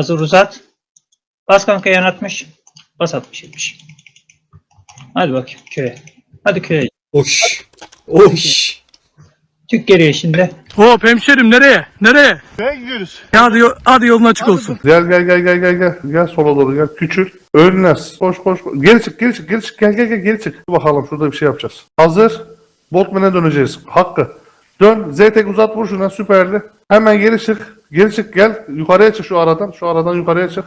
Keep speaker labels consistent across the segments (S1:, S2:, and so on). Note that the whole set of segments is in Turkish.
S1: Hazır uzat. Bas kanka yan atmış. Bas 60 70. Hadi bakayım köye. Hadi köye.
S2: Oş. Oş.
S1: Çık geriye şimdi.
S3: Hop hemşerim nereye? Nereye?
S4: Nereye gidiyoruz?
S3: Hadi, yo- hadi yolun açık olsun.
S4: Gel gel gel gel gel gel. Gel sola doğru gel. Küçül. Önüne. Koş koş. koş. Geri çık geri çık geri çık. Gel gel gel geri çık. Dur bakalım şurada bir şey yapacağız. Hazır. Botman'e döneceğiz. Hakkı. Dön. Z-tek uzat vur şuna süperli. Hemen geri çık. Geri çık gel. Yukarıya çık şu aradan. Şu aradan yukarıya çık.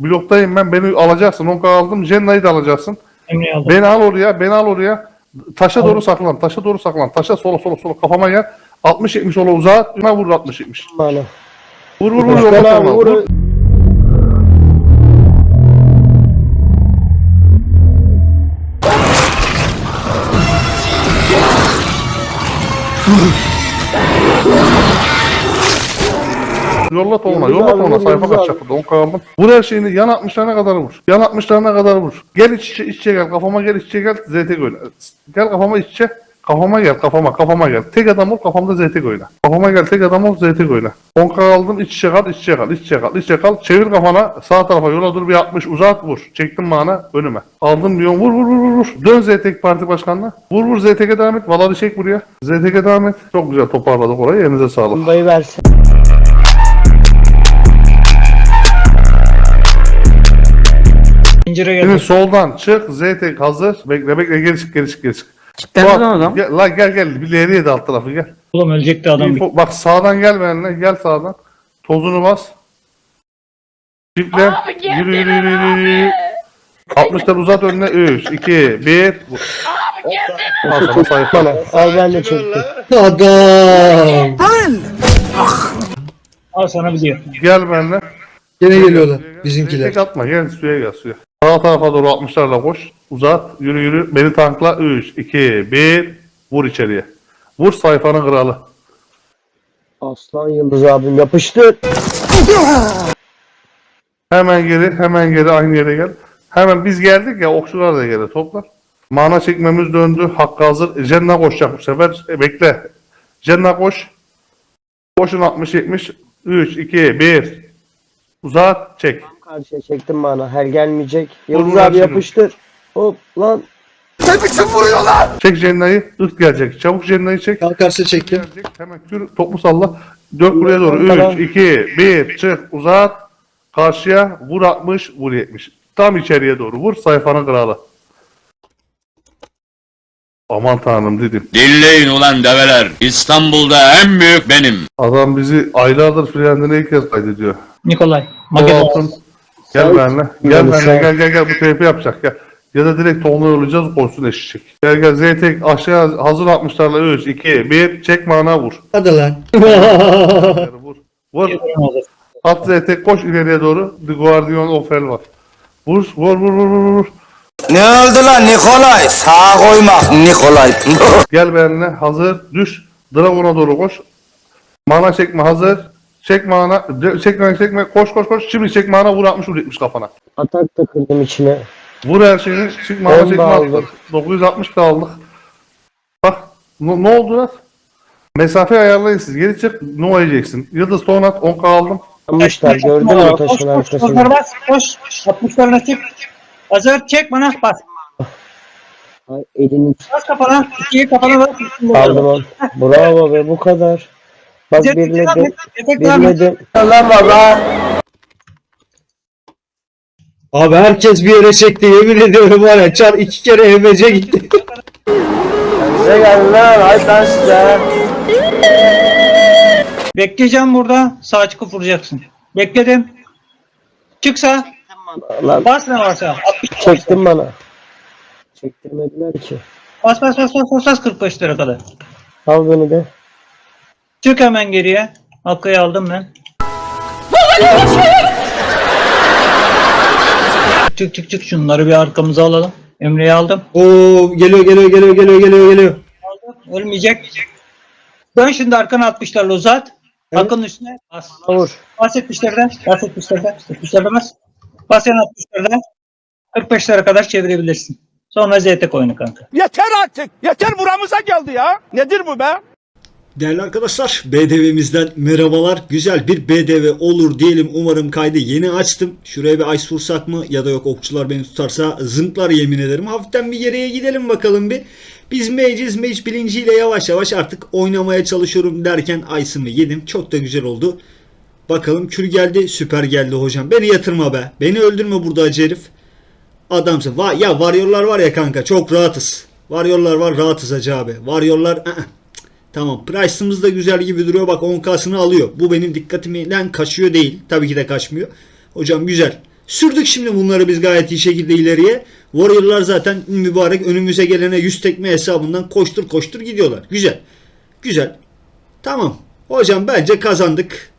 S4: Bloktayım ben. Beni alacaksın. Onka aldım. Jenna'yı da alacaksın.
S1: Emre'yi aldım.
S4: Beni al oraya, beni al oraya. Taşa doğru saklan, taşa doğru saklan. Taşa sola sola sola kafama gel. 60 70 sola uzat. Buna vur 60 70.
S5: Bana.
S4: Vur vur vur yola saklan.
S5: vur.
S4: Vur. Yolla tonuna,
S5: Yıldız
S4: yolla
S5: abi,
S4: Sayfa
S5: Yıldız
S4: kaçacak burada. On kaldım. Vur her şeyini. Yan 60'larına kadar vur. Yan 60'larına kadar vur. Gel iç içe, iç içe gel. Kafama gel iç içe gel. ZT oyna. Gel kafama iç içe. Kafama gel kafama kafama gel. Tek adam ol kafamda ZT oyna. Kafama gel tek adam ol ZT oyna. 10 kaldım iç içe kal iç içe kal iç içe kal iç içe kal. Çevir kafana sağ tarafa yola dur bir 60 uzat vur. Çektim bana önüme. Aldım diyorum vur vur vur vur. vur. Dön ZT parti başkanına. Vur vur ZT'ye devam et. Valadı çek buraya. ZT'ye devam et. Çok güzel toparladık orayı. Elinize sağlık.
S5: Bombayı versin.
S1: Zincire
S4: Şimdi
S1: geldi.
S4: soldan çık. ZT hazır. Bekle bekle geri çık geri çık geri çık.
S2: Kitlenmez
S4: Bak,
S2: adam.
S4: Gel, la gel gel. Bir ileriye de alt tarafı gel.
S1: Oğlum ölecekti adam. bir-
S4: İnfo- bak sağdan gel benimle. Gel sağdan. Tozunu bas. Çiftle. Yürü yürü yürü yürü. yürü. 60'lar uzat önüne. 3, 2, 1. Al sana sayfa.
S5: Bana. Al ben de çektim.
S2: Adam.
S1: Al sana diyor.
S4: Gel benimle.
S2: Gene geliyorlar bizimkiler.
S4: Tek atma. Gel suya gel suya. Sağ tarafa doğru 60'larla koş. Uzat. Yürü yürü. Beni tankla. 3, 2, 1. Vur içeriye. Vur sayfanın kralı.
S5: Aslan Yıldız abim yapıştır.
S4: Hemen geri, hemen geri aynı yere gel. Hemen biz geldik ya okçular da geri toplar. Mana çekmemiz döndü. Hakkı hazır. Cenna koşacak bu sefer. E, bekle. Cenna koş. Koşun 60 70. 3 2 1. Uzat çek.
S5: Karşıya çektim bana. Her gelmeyecek. Yıldız abi yapıştır. Hop lan.
S4: Çek Cenna'yı. Irk gelecek. Çabuk Cenna'yı çek.
S2: Kalkarsa çektim.
S4: Gelecek. Hemen kür topu salla. Dök buraya doğru.
S5: Tamam.
S4: 3 2 1 çık. Uzat. Karşıya vur 60 vur 70. Tam içeriye doğru vur sayfanın kralı. Aman tanrım dedim.
S6: Dinleyin ulan develer. İstanbul'da en büyük benim.
S4: Adam bizi aylardır freندine ilk kez kaydediyor.
S1: Nikolay.
S4: Altın. Gel benimle. Gel benimle. Gel gel gel bu teypi yapacak. Gel. Ya da direkt tonla yollayacağız koşsun eşecek. Gel gel Zeytek aşağı hazır 60'larla 3 2 1 çek mana vur.
S2: Hadi lan.
S4: vur. Vur. At Zeytek koş ileriye doğru. The Guardian of Hell var. Vur vur vur vur vur. vur.
S7: Ne oldu lan Nikolay? Sağa koymak Nikolay.
S4: Gel benimle hazır düş. Dragon'a doğru koş. Mana çekme hazır. Çek mana. Çekme çekme. Koş koş koş. Şimdi çek mana vur 60 vur 70 kafana.
S5: Atak da kırdım içine.
S4: Vur her şeyini. Çekme
S5: aldım.
S4: attık. 960 da aldık. Bak. Ne, ne oldu lan? Mesafe ayarlayın siz. Geri çık. Ne olacaksın? Yıldız Tonat 10k aldım.
S5: Yanmışlar gördün mü
S1: Koş,
S5: taşın
S1: koş, koş,
S5: arkasını?
S1: bas, koş. 60'larına çık. Hazır çek bana bas.
S5: Ay, elini
S1: Bas kafana. İkiye kafana bas.
S5: aldım. Bravo be bu kadar. Bak birledim. Birledim. Lan baba.
S2: Abi herkes bir yere çekti yemin ediyorum var ya çar iki kere EMC gitti.
S5: Size geldi lan. Ay ben size.
S1: Bekleyeceğim burada. Sağ çıkıp vuracaksın. Bekledim. Çıksa.
S5: Lan
S1: Bas ne varsa. 60
S5: çektim bana. Çektirmediler ki.
S1: Bas bas bas bas bas bas 45 lira kadar.
S5: Al beni de.
S1: Çık hemen geriye. Hakkı'yı aldım ben. Çık çık çık şunları bir arkamıza alalım. Emre'yi aldım.
S2: Oo geliyor geliyor geliyor geliyor geliyor geliyor.
S1: Ölmeyecek. Dön şimdi arkana 60'larla uzat. Hakkı'nın üstüne bas.
S5: Vur.
S1: Bas 70'lerden. Bas 70'lerden. 70'lerden bas. Bas yan 60'lardan. 45'lere kadar çevirebilirsin. Sonra ZT oyunu kanka.
S8: Yeter artık. Yeter buramıza geldi ya. Nedir bu be?
S2: Değerli arkadaşlar BDV'mizden merhabalar. Güzel bir BDV olur diyelim. Umarım kaydı yeni açtım. Şuraya bir ice vursak mı ya da yok okçular beni tutarsa zınklar yemin ederim. Hafiften bir geriye gidelim bakalım bir. Biz mage'iz. Mage bilinciyle yavaş yavaş artık oynamaya çalışıyorum derken ice'ımı yedim. Çok da güzel oldu. Bakalım kür geldi. Süper geldi hocam. Beni yatırma be. Beni öldürme burada acı herif. Adamsın. Va ya varyorlar var ya kanka çok rahatız. Varyorlar var rahatız acı abi. Varyorlar ı-ı. Tamam. Price'ımız da güzel gibi duruyor. Bak 10K'sını alıyor. Bu benim dikkatimden kaçıyor değil. Tabii ki de kaçmıyor. Hocam güzel. Sürdük şimdi bunları biz gayet iyi şekilde ileriye. Warrior'lar zaten mübarek önümüze gelene 100 tekme hesabından koştur koştur gidiyorlar. Güzel. Güzel. Tamam. Hocam bence kazandık.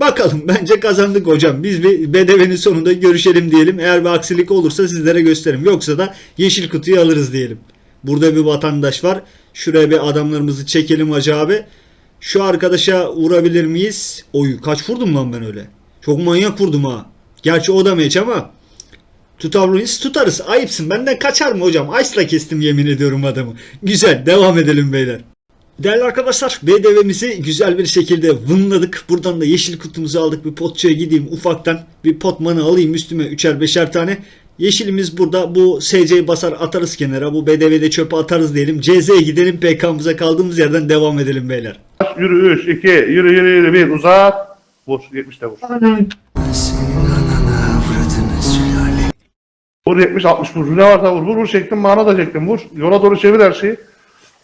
S2: Bakalım bence kazandık hocam. Biz bir BDV'nin sonunda görüşelim diyelim. Eğer bir aksilik olursa sizlere gösteririm. Yoksa da yeşil kutuyu alırız diyelim. Burada bir vatandaş var. Şuraya bir adamlarımızı çekelim hacı abi. Şu arkadaşa vurabilir miyiz? Oy kaç vurdum lan ben öyle. Çok manyak vurdum ha. Gerçi o da meç ama. Tutarlıyız tutarız. Ayıpsın. Benden kaçar mı hocam? Ice'la kestim yemin ediyorum adamı. Güzel. Devam edelim beyler. Değerli arkadaşlar BDV'mizi güzel bir şekilde vınladık. Buradan da yeşil kutumuzu aldık. Bir potçuya gideyim ufaktan. Bir pot mana alayım üstüme üçer beşer tane. Yeşilimiz burada. Bu SC'yi basar atarız kenara. Bu BDV'de çöpe atarız diyelim. CZ'ye gidelim PK'mıza kaldığımız yerden devam edelim beyler.
S4: Yürü 3, 2, yürü yürü yürü 1 uzat. Vur 70'te vur. Vur 70 60 vur. Ne varsa vur. Vur vur çektim mana da çektim. Vur. Yola doğru çevir her şeyi.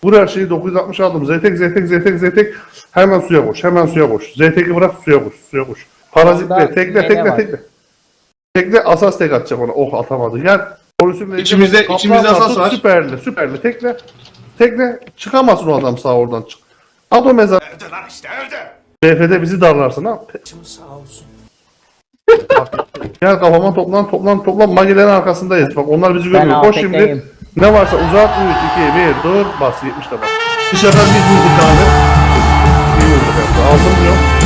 S4: Vur her şeyi 960 aldım. Zetek zetek zetek zetek. Hemen suya koş. Hemen suya koş. Zetek'i bırak suya koş. Suya koş. Parazitle tekle tekle tekle. Tekle asas tek atacak ona. Oh atamadı. Gel. Polüsün
S8: İçimizde- içimizde asas var.
S4: Süperli süperli. Tekle. Tekle. Çıkamazsın o adam sağ oradan çık. At o mezar. BF'de bizi darlarsın ha. Gel kafama toplan toplan toplan magilerin arkasındayız. Bak onlar bizi
S5: Ben
S4: görüyor. Koş şimdi.
S5: AFK'yim.
S4: Ne varsa uzat 3 2 1 dur bas 70 de bas.
S8: Bu sefer biz vurduk abi.
S4: İyi vurdu kanka. Aldım diyor.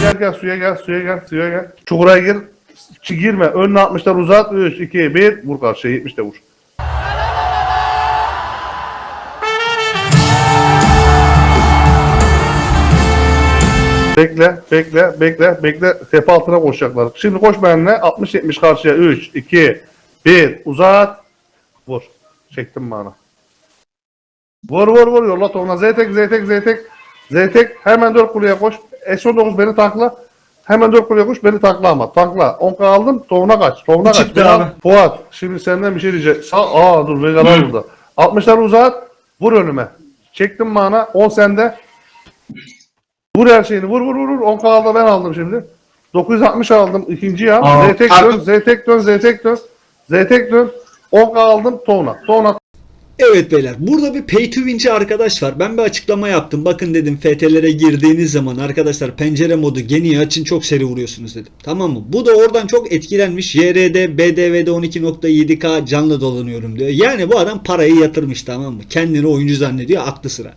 S4: Gel, gel suya gel suya gel suya gel. Çukura gir. Ç- girme. Önüne 60'lar uzat 3 2 1 vur karşıya 70 de vur. Bekle, bekle, bekle, bekle. Tepe altına koşacaklar. Şimdi koş benimle. 60-70 karşıya. 3, 2, 1. Uzat. Vur. Çektim bana. Vur vur vur. Yolla tonuna. Zeytek, zeytek, zeytek. Zeytek. Hemen 4 kuleye koş. S19 beni takla. Hemen 4 kuleye koş. Beni takla ama. Takla. 10 aldım. Tovuna kaç. Tovuna kaç.
S8: Çıktı abi.
S4: Fuat. Şimdi senden bir şey diyecek. Sağ. Aa dur. Vegalar burada. 60'ları uzat. Vur önüme. Çektim bana. 10 sende. Vur her şeyini vur vur vur vur. 10 kaldı ben aldım şimdi. 960 aldım ikinciyi al.
S8: Aa,
S4: Ztek dön,
S8: artık-
S4: Ztek dön, Ztek dön. Ztek dön. 10 aldım Tona. Tona
S2: Evet beyler burada bir pay to win'ci arkadaş var. Ben bir açıklama yaptım. Bakın dedim FT'lere girdiğiniz zaman arkadaşlar pencere modu geniyi açın çok seri vuruyorsunuz dedim. Tamam mı? Bu da oradan çok etkilenmiş. JR'de BDV'de 12.7K canlı dolanıyorum diyor. Yani bu adam parayı yatırmış tamam mı? Kendini oyuncu zannediyor aklı sıra.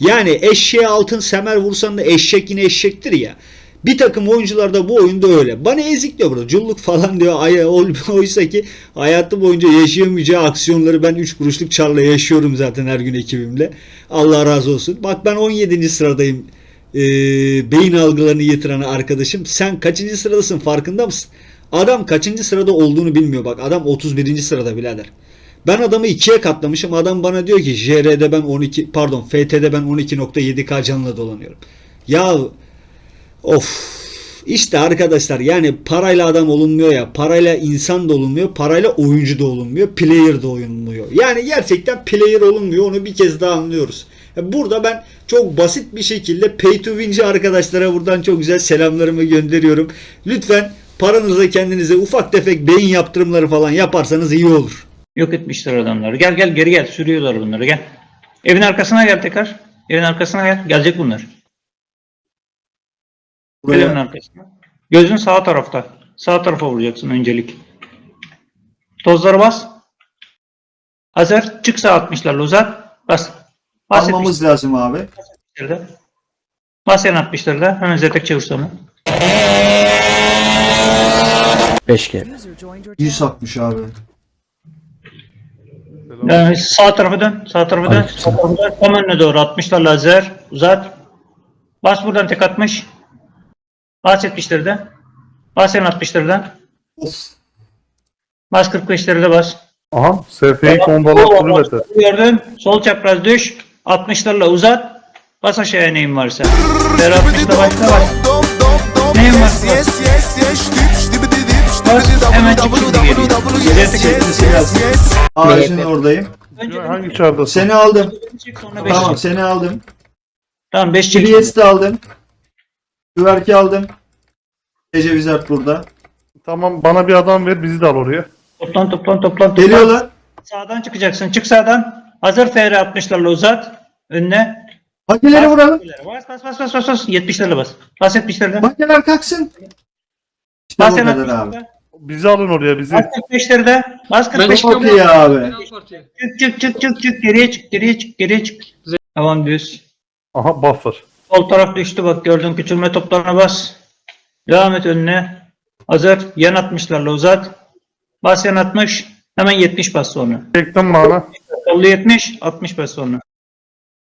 S2: Yani eşeğe altın semer vursan da eşek yine eşektir ya. Bir takım oyuncular da bu oyunda öyle. Bana ezik diyor burada. Culluk falan diyor. Ay, oysa ki hayatı boyunca yaşayamayacağı aksiyonları ben 3 kuruşluk çarla yaşıyorum zaten her gün ekibimle. Allah razı olsun. Bak ben 17. sıradayım. Ee, beyin algılarını yitiren arkadaşım. Sen kaçıncı sıradasın farkında mısın? Adam kaçıncı sırada olduğunu bilmiyor. Bak adam 31. sırada birader. Ben adamı ikiye katlamışım. Adam bana diyor ki JR'de ben 12 pardon FT'de ben 12.7K canla dolanıyorum. Ya Of. İşte arkadaşlar yani parayla adam olunmuyor ya. Parayla insan da olunmuyor. Parayla oyuncu da olunmuyor. Player da olunmuyor. Yani gerçekten player olunmuyor. Onu bir kez daha anlıyoruz. Ya Burada ben çok basit bir şekilde pay to win'ci arkadaşlara buradan çok güzel selamlarımı gönderiyorum. Lütfen paranıza kendinize ufak tefek beyin yaptırımları falan yaparsanız iyi olur.
S1: Yok etmişler adamları. Gel gel geri gel. Sürüyorlar bunları gel. Evin arkasına gel tekrar. Evin arkasına gel. Gelecek bunlar. Evin arkasına. Gözün sağ tarafta. Sağ tarafa vuracaksın öncelik. Tozları bas. Hazır. Çık sağ 60'larla uzat. Bas. Bas
S8: Almamız lazım abi.
S1: 70'lerde. Bas yan 60'larla. Hemen zetek çevir sonra.
S8: 160 abi.
S1: Ee, sağ tarafa dön. Sağ tarafa dön. Sağ tarafa dön. Tam önüne doğru 60'lar lazer. Uzat. Bas buradan tek 60. Bas 70'lerde. Bas sen 60'lardan. Bas 45'lerde bas.
S4: Aha. SF'yi kombalar kulübeti.
S1: Gördün. Sol çapraz düş. 60'larla uzat. Bas aşağıya neyin varsa. Ver 60'la başla bas. Neyin varsa bas. Bas. Hemen çık şimdi geriye. Geriye tek
S8: Ağacın oradayım.
S1: Önce
S4: Hangi çardasın?
S8: Seni aldım.
S1: çık sonra 5
S8: Tamam seni aldım.
S1: Tamam 5 çek.
S8: De aldım. Güverki aldım. Ece Wizard burada.
S4: Tamam bana bir adam ver bizi de al oraya.
S1: Toplan toplan toplan. toplan.
S8: Geliyorlar.
S1: Sağdan çıkacaksın. Çık sağdan. Hazır FR 60'larla uzat. Önüne.
S8: Makineleri
S1: Bas,
S8: vuralım.
S1: Bas bas bas bas bas bas. 70'lerle bas. Bas 70'lerle.
S8: Makineler kalksın. İşte
S1: Bas
S8: bu kadar abi.
S1: 60'lerle.
S4: Bizi alın oraya bizi.
S1: Bas 45'lerde. Bas 45'lerde.
S8: Çok iyi abi.
S1: Çık çık çık çık çık. Geriye çık geriye çık geriye çık. Tamam düz.
S4: Aha buffer.
S1: Sol taraf düştü bak gördün küçülme toplarına bas. Devam et önüne. Hazır. Yan 60'larla uzat. Bas yan 60. Hemen 70 bas sonra.
S4: Çektim bana.
S1: Sollu 70, 60 bas sonra.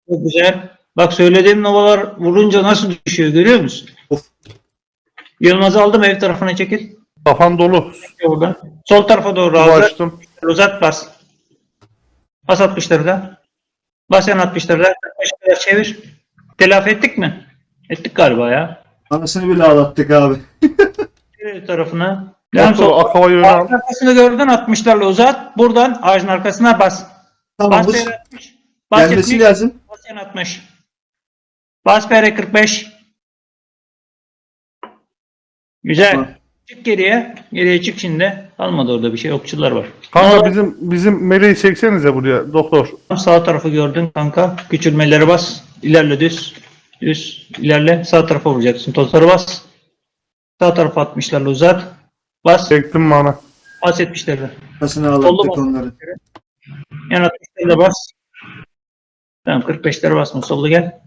S1: Çok güzel. Bak söylediğim novalar vurunca nasıl düşüyor görüyor musun?
S8: Of.
S1: Yılmaz'ı aldım ev tarafına çekil.
S4: Kafan dolu.
S1: Oradan. Sol tarafa doğru hazır.
S4: açtım.
S1: Uzat bas. Bas 60'larda. Bas yan 60'larda. 45'ler çevir. Telafi ettik mi? Ettik galiba ya.
S8: Anasını bile ağlattık abi.
S1: Ev tarafına. Yan
S4: Doktor
S1: sol. Ağacın arkasını gördün 60'larla uzat. Buradan ağacın arkasına bas.
S8: Tamam bu
S1: Bas PR 60. Bas
S8: gelmesi
S1: 70.
S8: lazım.
S1: Bas yan 60. Bas PR 45. Güzel.
S8: Tamam.
S1: Çık geriye. Geriye çık şimdi. Kalmadı orada bir şey. Okçular var.
S4: Kanka bizim bizim meleği çeksenize buraya doktor.
S1: Sağ tarafı gördün kanka. Küçülmeleri bas. İlerle düz. Düz. İlerle. Sağ tarafa vuracaksın. Tozları bas. Sağ tarafa 60'larla uzat. Bas.
S4: Çektim bana.
S1: Bas 70'lerle.
S8: Nasıl
S1: Oldu
S8: ağlattık
S1: mu?
S8: onları.
S1: Yan 60'larla bas. Tamam 45'lere basma. Sollu gel.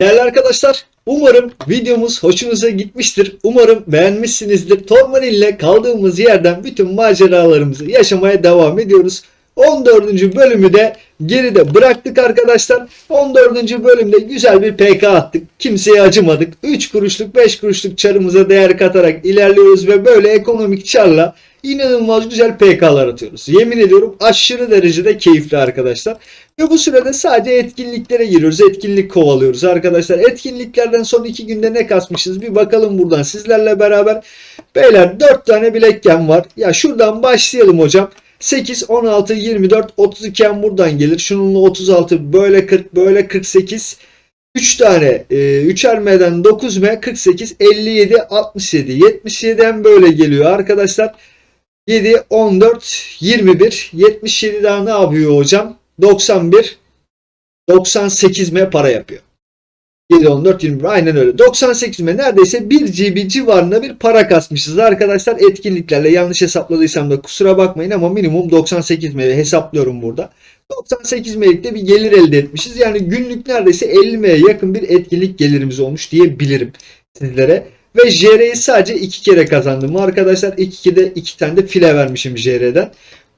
S2: Değerli arkadaşlar, umarım videomuz hoşunuza gitmiştir. Umarım beğenmişsinizdir. Torman ile kaldığımız yerden bütün maceralarımızı yaşamaya devam ediyoruz. 14. bölümü de geride bıraktık arkadaşlar. 14. bölümde güzel bir PK attık. Kimseye acımadık. 3 kuruşluk 5 kuruşluk çarımıza değer katarak ilerliyoruz ve böyle ekonomik çarla inanılmaz güzel PK'lar atıyoruz. Yemin ediyorum aşırı derecede keyifli arkadaşlar. Ve bu sürede sadece etkinliklere giriyoruz. Etkinlik kovalıyoruz arkadaşlar. Etkinliklerden son 2 günde ne kasmışız bir bakalım buradan sizlerle beraber. Beyler 4 tane bilekken var. Ya şuradan başlayalım hocam. 8, 16, 24, 32 en buradan gelir. Şununla 36, böyle 40, böyle 48. 3 tane e, 3'er M'den 9 M, 48, 57, 67. 77'den böyle geliyor arkadaşlar. 7, 14, 21, 77 daha ne yapıyor hocam? 91, 98 M para yapıyor. 7, 14, 21 aynen öyle. 98 M neredeyse 1 GB civarında bir para kasmışız arkadaşlar etkinliklerle. Yanlış hesapladıysam da kusura bakmayın ama minimum 98 M hesaplıyorum burada. 98 M'lik de bir gelir elde etmişiz. Yani günlük neredeyse 50 M'ye yakın bir etkinlik gelirimiz olmuş diyebilirim sizlere. Ve JR'yi sadece 2 kere kazandım arkadaşlar. 2 de 2 tane de file vermişim JR'den.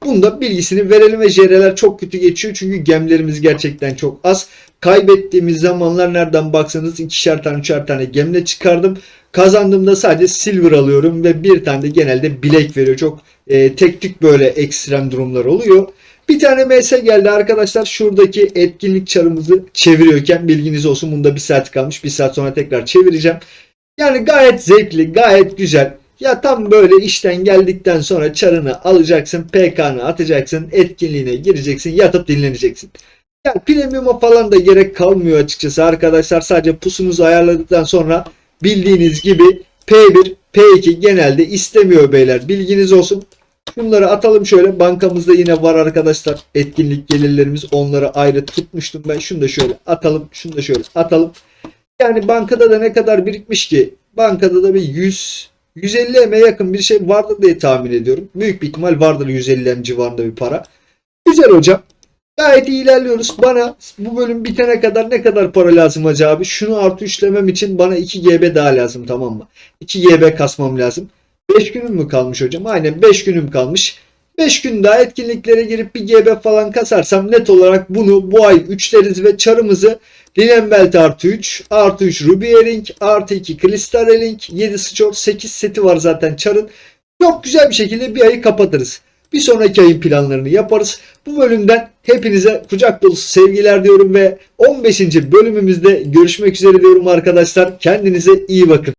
S2: Bunda bilgisini verelim ve JR'ler çok kötü geçiyor çünkü gemlerimiz gerçekten çok az. Kaybettiğimiz zamanlar nereden baksanız ikişer tane üçer tane gemle çıkardım. Kazandığımda sadece silver alıyorum ve bir tane de genelde bilek veriyor. Çok e, tek tük böyle ekstrem durumlar oluyor. Bir tane MS geldi arkadaşlar. Şuradaki etkinlik çarımızı çeviriyorken bilginiz olsun. Bunda bir saat kalmış. Bir saat sonra tekrar çevireceğim. Yani gayet zevkli, gayet güzel. Ya tam böyle işten geldikten sonra çarını alacaksın, PK'nı atacaksın, etkinliğine gireceksin, yatıp dinleneceksin. Yani premium'a falan da gerek kalmıyor açıkçası arkadaşlar. Sadece pusunuzu ayarladıktan sonra bildiğiniz gibi P1, P2 genelde istemiyor beyler. Bilginiz olsun. Şunları atalım şöyle. Bankamızda yine var arkadaşlar. Etkinlik gelirlerimiz. Onları ayrı tutmuştum ben. Şunu da şöyle atalım. Şunu da şöyle atalım. Yani bankada da ne kadar birikmiş ki? Bankada da bir 100 150 M'e yakın bir şey vardır diye tahmin ediyorum. Büyük bir ihtimal vardır 150 M civarında bir para. Güzel hocam. Gayet iyi ilerliyoruz. Bana bu bölüm bitene kadar ne kadar para lazım hacı abi? Şunu artı üçlemem için bana 2 GB daha lazım tamam mı? 2 GB kasmam lazım. 5 günüm mü kalmış hocam? Aynen 5 günüm kalmış. 5 gün daha etkinliklere girip bir GB falan kasarsam net olarak bunu bu ay üçleriz ve çarımızı Linen Belt artı 3, artı 3 Ruby Earring, artı 2 Crystal Earring, 7 Sword, 8 seti var zaten çarın. Çok güzel bir şekilde bir ayı kapatırız. Bir sonraki ayın planlarını yaparız. Bu bölümden hepinize kucak dolusu sevgiler diyorum ve 15. bölümümüzde görüşmek üzere diyorum arkadaşlar. Kendinize iyi bakın.